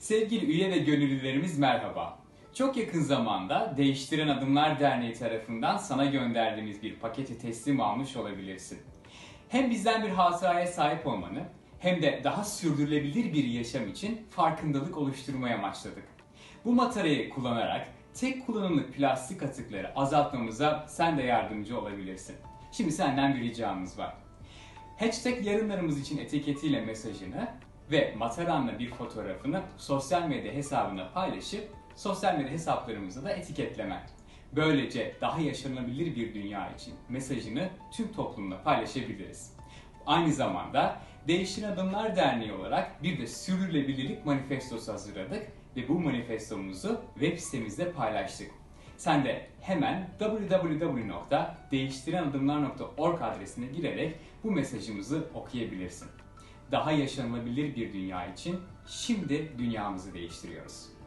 Sevgili üye ve gönüllülerimiz merhaba. Çok yakın zamanda Değiştiren Adımlar Derneği tarafından sana gönderdiğimiz bir paketi teslim almış olabilirsin. Hem bizden bir hatıraya sahip olmanı hem de daha sürdürülebilir bir yaşam için farkındalık oluşturmaya amaçladık. Bu materyali kullanarak tek kullanımlık plastik atıkları azaltmamıza sen de yardımcı olabilirsin. Şimdi senden bir ricamız var. Hashtag yarınlarımız için etiketiyle mesajını ve Mataran'la bir fotoğrafını sosyal medya hesabına paylaşıp sosyal medya hesaplarımızı da etiketlemek. Böylece daha yaşanabilir bir dünya için mesajını tüm toplumla paylaşabiliriz. Aynı zamanda Değiştiren Adımlar Derneği olarak bir de sürdürülebilirlik manifestosu hazırladık ve bu manifestomuzu web sitemizde paylaştık. Sen de hemen www.değiştirenadımlar.org adresine girerek bu mesajımızı okuyabilirsin. Daha yaşanılabilir bir dünya için şimdi dünyamızı değiştiriyoruz.